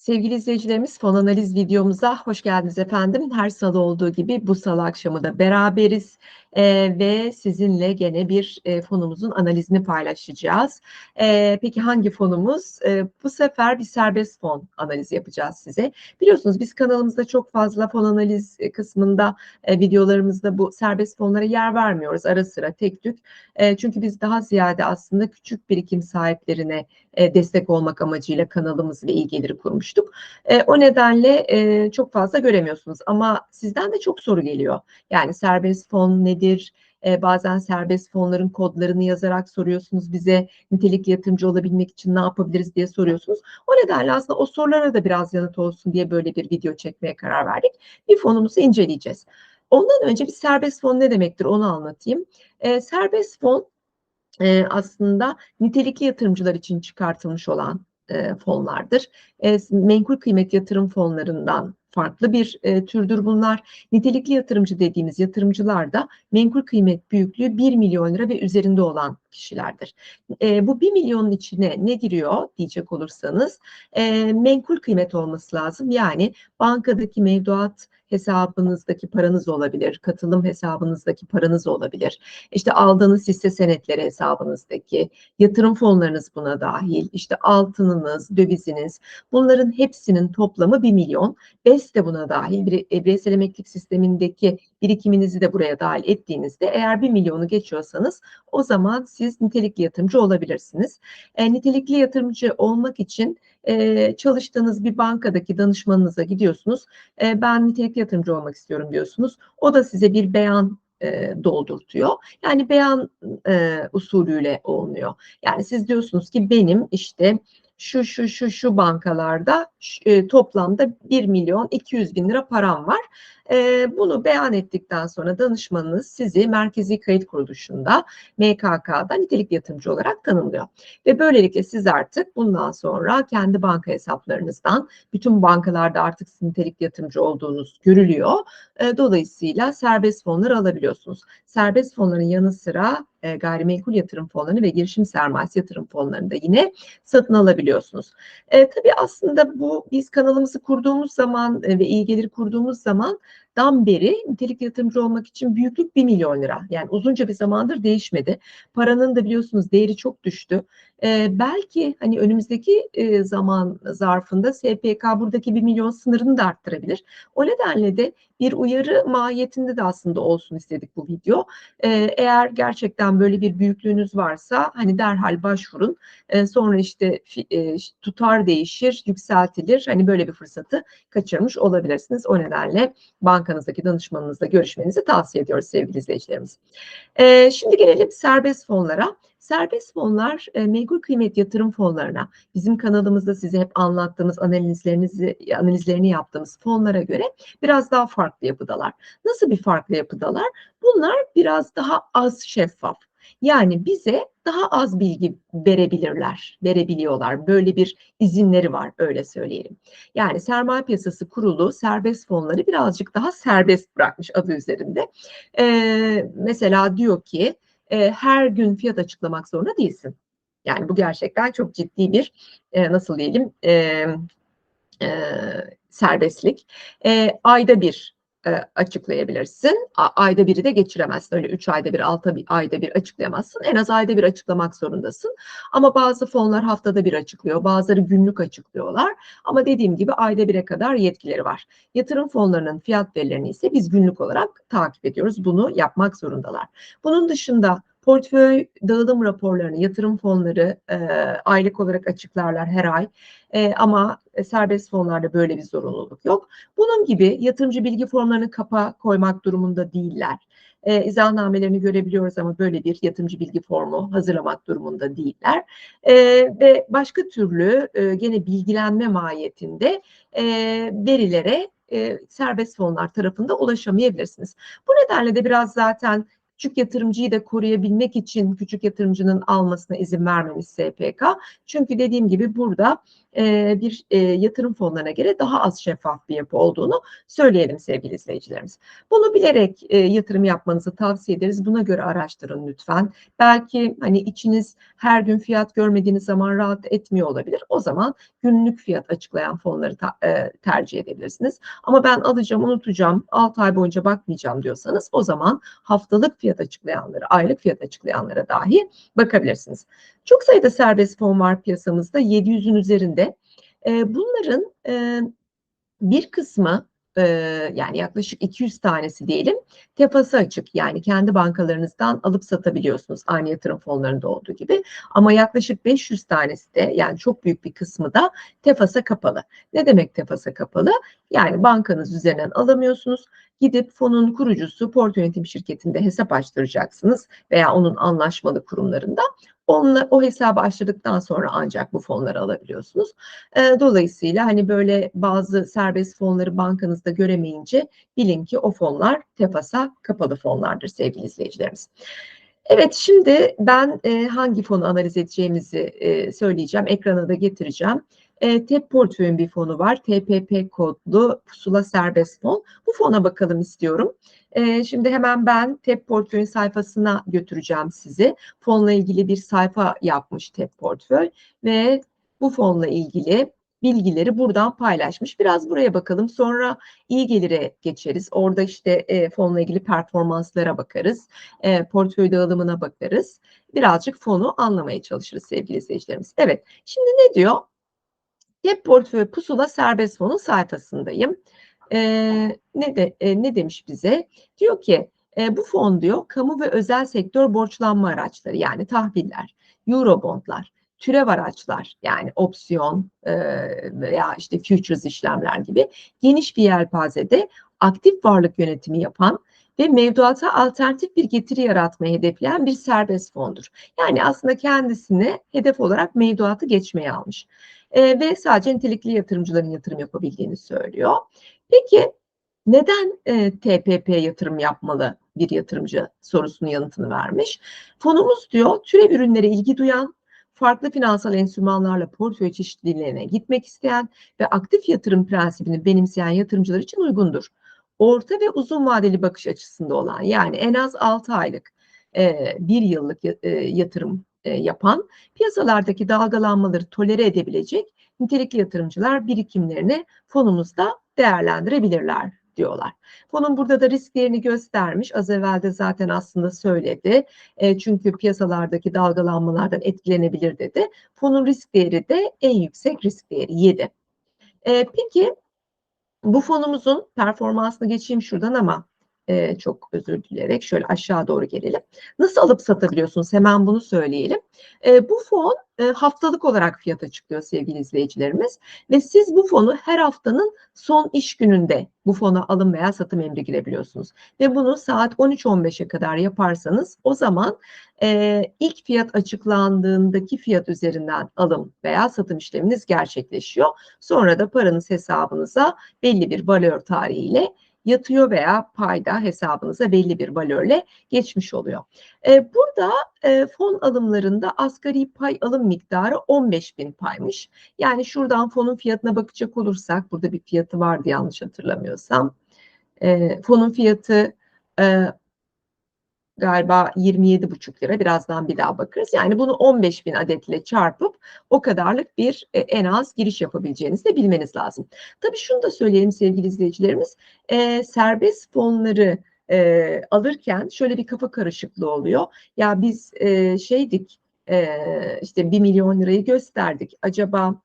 Sevgili izleyicilerimiz fon analiz videomuza hoş geldiniz efendim. Her salı olduğu gibi bu salı akşamı da beraberiz e, ve sizinle gene bir e, fonumuzun analizini paylaşacağız. E, peki hangi fonumuz? E, bu sefer bir serbest fon analizi yapacağız size. Biliyorsunuz biz kanalımızda çok fazla fon analiz kısmında e, videolarımızda bu serbest fonlara yer vermiyoruz ara sıra tek tük. E, çünkü biz daha ziyade aslında küçük birikim sahiplerine e, destek olmak amacıyla kanalımız ve ilgileri kurmuştuk. E, o nedenle e, çok fazla göremiyorsunuz ama sizden de çok soru geliyor. Yani serbest fon nedir? Bazen serbest fonların kodlarını yazarak soruyorsunuz bize nitelikli yatırımcı olabilmek için ne yapabiliriz diye soruyorsunuz. O nedenle aslında o sorulara da biraz yanıt olsun diye böyle bir video çekmeye karar verdik. Bir fonumuzu inceleyeceğiz. Ondan önce bir serbest fon ne demektir onu anlatayım. E, serbest fon e, aslında nitelikli yatırımcılar için çıkartılmış olan e, fonlardır. E, menkul kıymet yatırım fonlarından farklı bir e, türdür bunlar. Nitelikli yatırımcı dediğimiz yatırımcılar da menkul kıymet büyüklüğü 1 milyon lira ve üzerinde olan kişilerdir. E, bu 1 milyonun içine ne giriyor diyecek olursanız e, menkul kıymet olması lazım. Yani bankadaki mevduat hesabınızdaki paranız olabilir, katılım hesabınızdaki paranız olabilir. İşte aldığınız hisse senetleri hesabınızdaki, yatırım fonlarınız buna dahil, işte altınınız, döviziniz bunların hepsinin toplamı 1 milyon. BES de buna dahil. Bir, bireysel emeklilik sistemindeki birikiminizi de buraya dahil ettiğinizde eğer 1 milyonu geçiyorsanız o zaman siz nitelikli yatırımcı olabilirsiniz. E, nitelikli yatırımcı olmak için e, çalıştığınız bir bankadaki danışmanınıza gidiyorsunuz. E, ben nitelikli yatırımcı olmak istiyorum diyorsunuz. O da size bir beyan e, doldurtuyor. Yani beyan e, usulüyle olmuyor. Yani siz diyorsunuz ki benim işte şu şu şu şu bankalarda e, toplamda 1 milyon 200 bin lira param var. E, bunu beyan ettikten sonra danışmanınız sizi Merkezi Kayıt Kuruluşu'nda MKK'da nitelik yatırımcı olarak tanımlıyor. Ve böylelikle siz artık bundan sonra kendi banka hesaplarınızdan bütün bankalarda artık nitelik yatırımcı olduğunuz görülüyor. E, dolayısıyla serbest fonları alabiliyorsunuz. Serbest fonların yanı sıra e, gayrimenkul yatırım fonlarını ve girişim sermayesi yatırım fonlarını da yine satın alabiliyorsunuz. E, tabii aslında bu biz kanalımızı kurduğumuz zaman e, ve iyi gelir kurduğumuz zaman dan beri nitelikli yatırımcı olmak için büyüklük 1 milyon lira. Yani uzunca bir zamandır değişmedi. Paranın da biliyorsunuz değeri çok düştü. Ee, belki hani önümüzdeki e, zaman zarfında SPK buradaki 1 milyon sınırını da arttırabilir. O nedenle de bir uyarı mahiyetinde de aslında olsun istedik bu video. Ee, eğer gerçekten böyle bir büyüklüğünüz varsa hani derhal başvurun. Ee, sonra işte e, tutar değişir, yükseltilir. Hani böyle bir fırsatı kaçırmış olabilirsiniz. O nedenle bankanızdaki danışmanınızla görüşmenizi tavsiye ediyoruz sevgili izleyicilerimiz. Ee, şimdi gelelim serbest fonlara. Serbest fonlar e, menkul kıymet yatırım fonlarına bizim kanalımızda size hep anlattığımız analizlerinizi analizlerini yaptığımız fonlara göre biraz daha farklı yapıdalar. Nasıl bir farklı yapıdalar? Bunlar biraz daha az şeffaf. Yani bize daha az bilgi verebilirler, verebiliyorlar. Böyle bir izinleri var öyle söyleyelim. Yani sermaye piyasası kurulu serbest fonları birazcık daha serbest bırakmış adı üzerinde. Ee, mesela diyor ki e, her gün fiyat açıklamak zorunda değilsin. Yani bu gerçekten çok ciddi bir e, nasıl diyelim e, e, serbestlik. E, ayda bir e, açıklayabilirsin. Ayda biri de geçiremezsin. Öyle üç ayda bir, altı bir, ayda bir açıklayamazsın. En az ayda bir açıklamak zorundasın. Ama bazı fonlar haftada bir açıklıyor. Bazıları günlük açıklıyorlar. Ama dediğim gibi ayda bire kadar yetkileri var. Yatırım fonlarının fiyat verilerini ise biz günlük olarak takip ediyoruz. Bunu yapmak zorundalar. Bunun dışında Portföy dağılım raporlarını yatırım fonları e, aylık olarak açıklarlar her ay. E, ama serbest fonlarda böyle bir zorunluluk yok. Bunun gibi yatırımcı bilgi formlarını kapa koymak durumunda değiller. E, izahnamelerini görebiliyoruz ama böyle bir yatırımcı bilgi formu hazırlamak durumunda değiller. E, ve başka türlü e, gene bilgilenme mahiyetinde e, verilere e, serbest fonlar tarafında ulaşamayabilirsiniz. Bu nedenle de biraz zaten küçük yatırımcıyı da koruyabilmek için küçük yatırımcının almasına izin vermemiş SPK. Çünkü dediğim gibi burada bir yatırım fonlarına göre daha az şeffaf bir yapı olduğunu söyleyelim sevgili izleyicilerimiz. Bunu bilerek yatırım yapmanızı tavsiye ederiz. Buna göre araştırın lütfen. Belki hani içiniz her gün fiyat görmediğiniz zaman rahat etmiyor olabilir. O zaman günlük fiyat açıklayan fonları tercih edebilirsiniz. Ama ben alacağım, unutacağım, 6 ay boyunca bakmayacağım diyorsanız o zaman haftalık fiyat açıklayanları, aylık fiyat açıklayanlara dahi bakabilirsiniz. Çok sayıda serbest fon var piyasamızda, 700'ün üzerinde. E, bunların e, bir kısmı e, yani yaklaşık 200 tanesi diyelim tefası açık yani kendi bankalarınızdan alıp satabiliyorsunuz aynı yatırım fonlarında olduğu gibi ama yaklaşık 500 tanesi de yani çok büyük bir kısmı da tefasa kapalı. Ne demek tefasa kapalı? Yani bankanız üzerinden alamıyorsunuz gidip fonun kurucusu portföy yönetim şirketinde hesap açtıracaksınız veya onun anlaşmalı kurumlarında. Onunla, o hesabı açtırdıktan sonra ancak bu fonları alabiliyorsunuz. E, dolayısıyla hani böyle bazı serbest fonları bankanızda göremeyince bilin ki o fonlar tefasa kapalı fonlardır sevgili izleyicilerimiz. Evet şimdi ben e, hangi fonu analiz edeceğimizi e, söyleyeceğim. Ekrana da getireceğim. E, TEP portföyün bir fonu var. TPP kodlu pusula serbest fon. Bu fona bakalım istiyorum. E, şimdi hemen ben TEP portföyün sayfasına götüreceğim sizi. Fonla ilgili bir sayfa yapmış TEP portföy ve bu fonla ilgili bilgileri buradan paylaşmış. Biraz buraya bakalım. Sonra iyi gelire geçeriz. Orada işte e, fonla ilgili performanslara bakarız. E, portföy dağılımına bakarız. Birazcık fonu anlamaya çalışırız sevgili izleyicilerimiz. Evet. Şimdi ne diyor? Hep portföy pusula serbest fonun sayfasındayım. Ee, ne de e, ne demiş bize? Diyor ki e, bu fon diyor kamu ve özel sektör borçlanma araçları yani tahviller, eurobondlar, türev araçlar yani opsiyon e, veya işte futures işlemler gibi geniş bir yelpazede aktif varlık yönetimi yapan ve mevduata alternatif bir getiri yaratmayı hedefleyen bir serbest fondur. Yani aslında kendisine hedef olarak mevduatı geçmeye almış e, ve sadece nitelikli yatırımcıların yatırım yapabildiğini söylüyor. Peki neden e, TPP yatırım yapmalı bir yatırımcı sorusunun yanıtını vermiş. Fonumuz diyor türev ürünlere ilgi duyan, farklı finansal enstrümanlarla portföy çeşitliliğine gitmek isteyen ve aktif yatırım prensibini benimseyen yatırımcılar için uygundur. Orta ve uzun vadeli bakış açısında olan yani en az 6 aylık, e, bir yıllık e, yatırım e, yapan, piyasalardaki dalgalanmaları tolere edebilecek nitelikli yatırımcılar birikimlerini fonumuzda değerlendirebilirler diyorlar. Fonun burada da risklerini göstermiş. Az evvel de zaten aslında söyledi. E, çünkü piyasalardaki dalgalanmalardan etkilenebilir dedi. Fonun risk değeri de en yüksek risk değeri 7. E, peki bu fonumuzun performansını geçeyim şuradan ama e, çok özür dileyerek şöyle aşağı doğru gelelim. Nasıl alıp satabiliyorsunuz? Hemen bunu söyleyelim. E, bu fon e, haftalık olarak fiyat açıklıyor sevgili izleyicilerimiz ve siz bu fonu her haftanın son iş gününde bu fona alım veya satım emri girebiliyorsunuz. Ve bunu saat 13-15'e kadar yaparsanız o zaman e, ilk fiyat açıklandığındaki fiyat üzerinden alım veya satım işleminiz gerçekleşiyor. Sonra da paranız hesabınıza belli bir valör tarihiyle yatıyor veya payda hesabınıza belli bir valörle geçmiş oluyor. E, burada e, fon alımlarında asgari pay alım miktarı 15 bin paymış. Yani şuradan fonun fiyatına bakacak olursak burada bir fiyatı vardı yanlış hatırlamıyorsam. E, fonun fiyatı e, galiba 27,5 lira. Birazdan bir daha bakarız. Yani bunu 15 bin adetle çarpıp o kadarlık bir e, en az giriş yapabileceğinizi de bilmeniz lazım. Tabii şunu da söyleyelim sevgili izleyicilerimiz. E, serbest fonları e, alırken şöyle bir kafa karışıklığı oluyor. Ya biz e, şeydik e, işte 1 milyon lirayı gösterdik. Acaba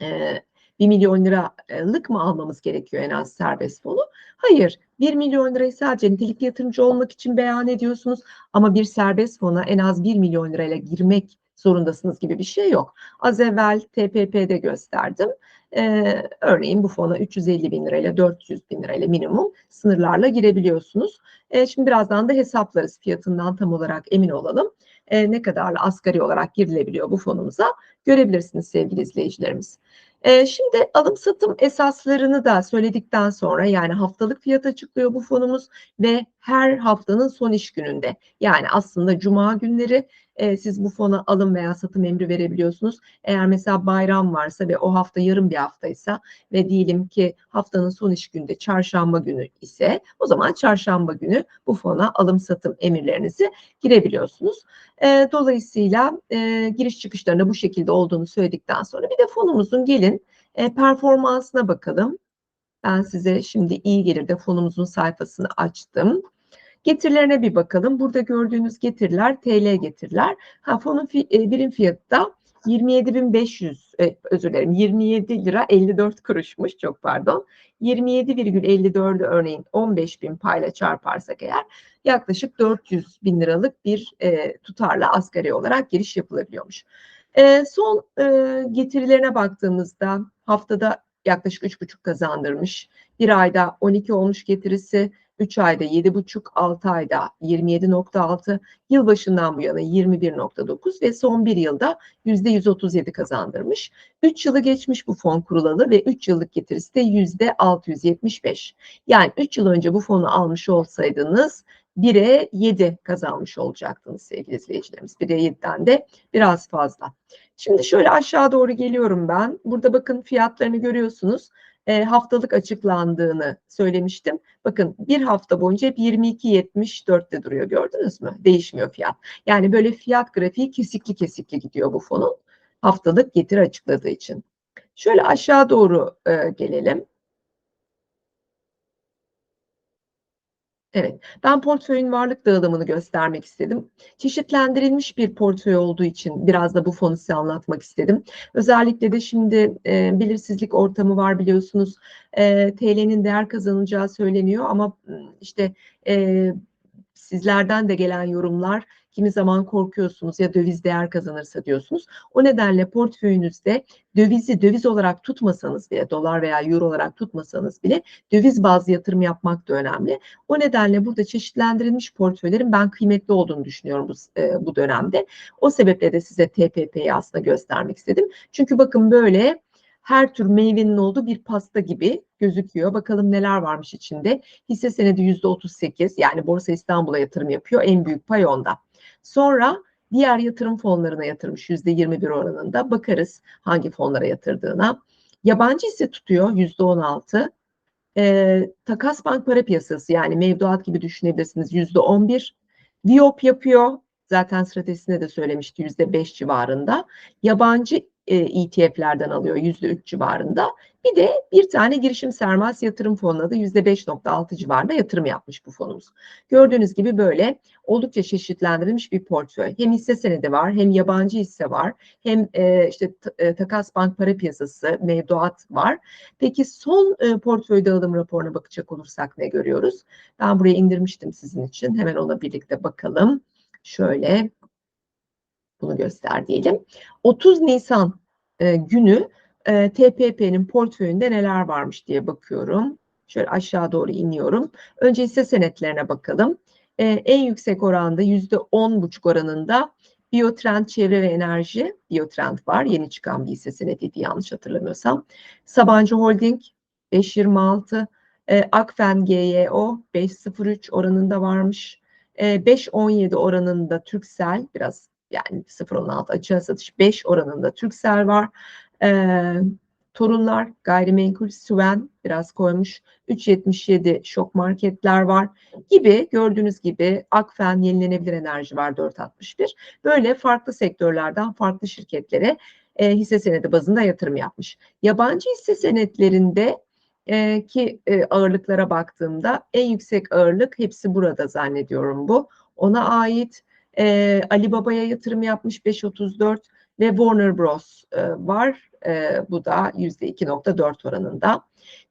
e, 1 milyon liralık mı almamız gerekiyor en az serbest fonu? Hayır. 1 milyon lirayı sadece nitelikli yatırımcı olmak için beyan ediyorsunuz ama bir serbest fona en az 1 milyon lirayla girmek zorundasınız gibi bir şey yok. Az evvel TPP'de gösterdim. Ee, örneğin bu fona 350 bin lirayla 400 bin lirayla minimum sınırlarla girebiliyorsunuz. Ee, şimdi birazdan da hesaplarız fiyatından tam olarak emin olalım. Ee, ne kadarla asgari olarak girilebiliyor bu fonumuza görebilirsiniz sevgili izleyicilerimiz. E, şimdi alım satım esaslarını da söyledikten sonra yani haftalık fiyat açıklıyor bu fonumuz ve her haftanın son iş gününde. Yani aslında cuma günleri e, siz bu fona alım veya satım emri verebiliyorsunuz. Eğer mesela bayram varsa ve o hafta yarım bir haftaysa ve diyelim ki haftanın son iş günde çarşamba günü ise o zaman çarşamba günü bu fona alım satım emirlerinizi girebiliyorsunuz. E, dolayısıyla e, giriş çıkışlarında bu şekilde olduğunu söyledikten sonra bir de fonumuzun gelin e, performansına bakalım. Ben size şimdi iyi gelir de fonumuzun sayfasını açtım. Getirilerine bir bakalım. Burada gördüğünüz getiriler TL getiriler. Ha, fonun fi, e, birim fiyatı da 27.500 e, özür dilerim 27 lira 54 kuruşmuş çok pardon. 27,54'ü örneğin 15 bin payla çarparsak eğer yaklaşık 400 bin liralık bir e, tutarla asgari olarak giriş yapılabiliyormuş. E, son e, getirilerine baktığımızda haftada yaklaşık 3,5 kazandırmış. Bir ayda 12 olmuş getirisi, 3 ayda 7,5, 6 ayda 27,6, yılbaşından bu yana 21,9 ve son bir yılda %137 kazandırmış. 3 yılı geçmiş bu fon kurulalı ve 3 yıllık getirisi de %675. Yani 3 yıl önce bu fonu almış olsaydınız 1'e 7 kazanmış olacaktınız sevgili izleyicilerimiz. 1'e 7'den de biraz fazla. Şimdi şöyle aşağı doğru geliyorum ben. Burada bakın fiyatlarını görüyorsunuz. E, haftalık açıklandığını söylemiştim. Bakın bir hafta boyunca hep 22.74'te duruyor gördünüz mü? Değişmiyor fiyat. Yani böyle fiyat grafiği kesikli kesikli gidiyor bu fonun. Haftalık getiri açıkladığı için. Şöyle aşağı doğru e, gelelim. Evet, ben portföyün varlık dağılımını göstermek istedim. Çeşitlendirilmiş bir portföy olduğu için biraz da bu fonu size anlatmak istedim. Özellikle de şimdi e, belirsizlik ortamı var biliyorsunuz. E, TL'nin değer kazanacağı söyleniyor ama işte e, sizlerden de gelen yorumlar kimi zaman korkuyorsunuz ya döviz değer kazanırsa diyorsunuz. O nedenle portföyünüzde dövizi döviz olarak tutmasanız bile dolar veya euro olarak tutmasanız bile döviz bazlı yatırım yapmak da önemli. O nedenle burada çeşitlendirilmiş portföylerin ben kıymetli olduğunu düşünüyorum bu, e, bu dönemde. O sebeple de size TPP'yi aslında göstermek istedim. Çünkü bakın böyle her tür meyvenin olduğu bir pasta gibi gözüküyor. Bakalım neler varmış içinde. Hisse senedi %38 yani Borsa İstanbul'a yatırım yapıyor. En büyük pay onda. Sonra diğer yatırım fonlarına yatırmış %21 oranında. Bakarız hangi fonlara yatırdığına. Yabancı hisse tutuyor %16. E, takas bank para piyasası yani mevduat gibi düşünebilirsiniz %11. Viyop yapıyor. Zaten stratejisinde de söylemişti %5 civarında. Yabancı e, ETF'lerden alıyor %3 civarında. Bir de bir tane girişim sermayesi yatırım fonuna da %5.6 civarında yatırım yapmış bu fonumuz. Gördüğünüz gibi böyle oldukça çeşitlendirilmiş bir portföy. Hem hisse senedi var, hem yabancı hisse var, hem e, işte e, takas bank para piyasası, mevduat var. Peki son e, portföy dağılım raporuna bakacak olursak ne görüyoruz? Ben buraya indirmiştim sizin için. Hemen ona birlikte bakalım. Şöyle bunu göster diyelim. 30 Nisan e, günü e, TPP'nin portföyünde neler varmış diye bakıyorum. Şöyle aşağı doğru iniyorum. Önce hisse senetlerine bakalım. E, en yüksek oranda %10,5 oranında Biotrend Çevre ve Enerji, Biotrend var. Yeni çıkan bir hisse senediydi yanlış hatırlamıyorsam. Sabancı Holding 5.26, e, Akfen GYO 5.03 oranında varmış. E, 5.17 oranında Türksel biraz yani 0.16 açığa satış 5 oranında Türksel var. Ee, Torunlar, gayrimenkul, Süven biraz koymuş. 3.77 şok marketler var gibi gördüğünüz gibi Akfen yenilenebilir enerji var 4.61. Böyle farklı sektörlerden farklı şirketlere e, hisse senedi bazında yatırım yapmış. Yabancı hisse senetlerinde e, ki e, ağırlıklara baktığımda en yüksek ağırlık hepsi burada zannediyorum bu. Ona ait e, Ali Baba'ya yatırım yapmış 5.34 ve Warner Bros e, var. E, bu da %2.4 oranında.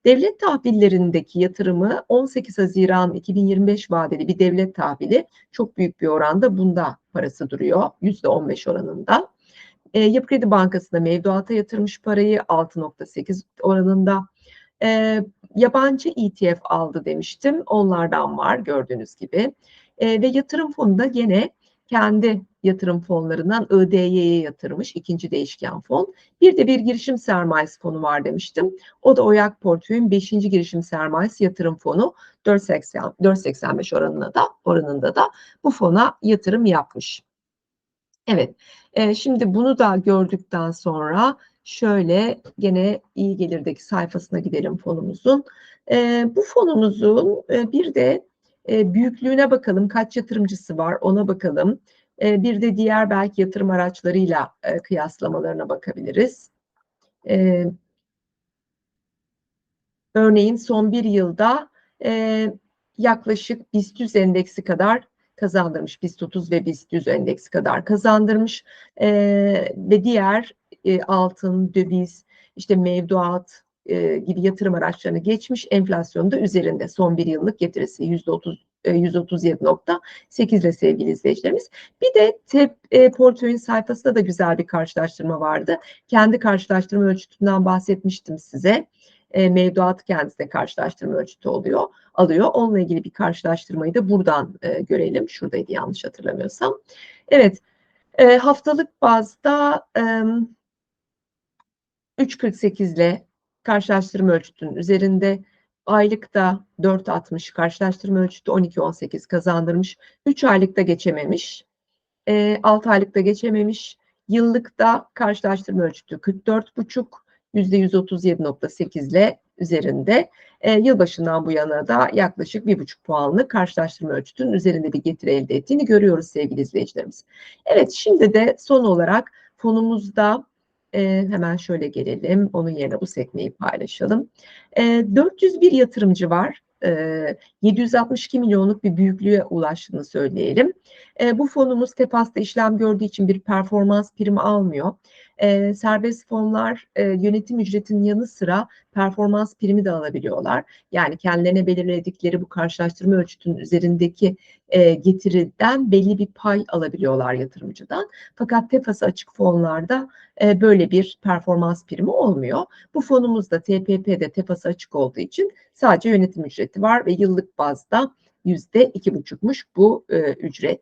Devlet tahvillerindeki yatırımı 18 Haziran 2025 vadeli bir devlet tahvili çok büyük bir oranda bunda parası duruyor. %15 oranında. E, Yapı Kredi Bankası'na mevduata yatırmış parayı 6.8 oranında. E, yabancı ETF aldı demiştim. Onlardan var gördüğünüz gibi. E, ve yatırım fonunda gene kendi yatırım fonlarından ÖDY'ye yatırmış ikinci değişken fon. Bir de bir girişim sermayesi fonu var demiştim. O da OYAK portföyün 5. girişim sermayesi yatırım fonu 4.80 4.85 oranında da oranında da bu fona yatırım yapmış. Evet, e, şimdi bunu da gördükten sonra şöyle gene iyi gelirdeki sayfasına gidelim fonumuzun. E, bu fonumuzun e, bir de e, büyüklüğüne bakalım, kaç yatırımcısı var ona bakalım. E, bir de diğer belki yatırım araçlarıyla e, kıyaslamalarına bakabiliriz. E, örneğin son bir yılda e, yaklaşık BIST 100 endeksi kadar kazandırmış. BIST 30 ve BIST 100 endeksi kadar kazandırmış. E, ve diğer e, altın, döviz, işte mevduat e, gibi yatırım araçlarını geçmiş. Enflasyonda üzerinde son bir yıllık getirisi %30 137.8 ile sevgili izleyicilerimiz. Bir de TEP e, portföyün sayfasında da güzel bir karşılaştırma vardı. Kendi karşılaştırma ölçütünden bahsetmiştim size. E, mevduat kendisine karşılaştırma ölçütü oluyor, alıyor. Onunla ilgili bir karşılaştırmayı da buradan e, görelim. Şuradaydı yanlış hatırlamıyorsam. Evet, e, haftalık bazda e, 3.48 ile karşılaştırma ölçütünün üzerinde aylıkta 4.60 karşılaştırma ölçütü 12.18 kazandırmış. 3 aylıkta geçememiş. E, 6 aylıkta geçememiş. Yıllıkta karşılaştırma ölçütü 44.5 %137.8 ile üzerinde. E, yılbaşından bu yana da yaklaşık 1,5 puanlık karşılaştırma ölçütünün üzerinde bir getiri elde ettiğini görüyoruz sevgili izleyicilerimiz. Evet şimdi de son olarak fonumuzda e, hemen şöyle gelelim. Onun yerine bu sekmeyi paylaşalım. E, 401 yatırımcı var. E, 762 milyonluk bir büyüklüğe ulaştığını söyleyelim. E, bu fonumuz Tepas'ta işlem gördüğü için bir performans primi almıyor. E, serbest fonlar e, yönetim ücretinin yanı sıra performans primi de alabiliyorlar. Yani kendilerine belirledikleri bu karşılaştırma ölçütünün üzerindeki e, getiriden belli bir pay alabiliyorlar yatırımcıdan. Fakat Tefas açık fonlarda e, böyle bir performans primi olmuyor. Bu fonumuz da TPP'de Tefas açık olduğu için sadece yönetim ücreti var ve yıllık bazda yüzde iki buçukmuş bu e, ücret.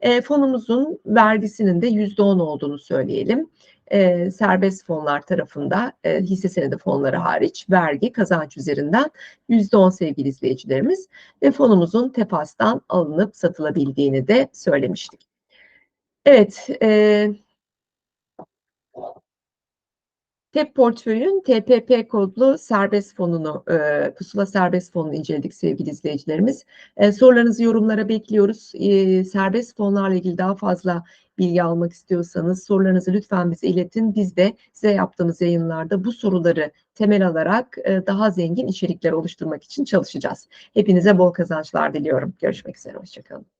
E, fonumuzun vergisinin de yüzde on olduğunu söyleyelim e, serbest fonlar tarafında e, hisse senedi fonları hariç vergi kazanç üzerinden %10 sevgili izleyicilerimiz ve fonumuzun TEPAS'tan alınıp satılabildiğini de söylemiştik. Evet, e, TEP portföyün TPP kodlu serbest fonunu, e, pusula serbest fonunu inceledik sevgili izleyicilerimiz. E, sorularınızı yorumlara bekliyoruz. E, serbest fonlarla ilgili daha fazla bilgi almak istiyorsanız sorularınızı lütfen bize iletin. Biz de size yaptığımız yayınlarda bu soruları temel alarak e, daha zengin içerikler oluşturmak için çalışacağız. Hepinize bol kazançlar diliyorum. Görüşmek üzere, hoşçakalın.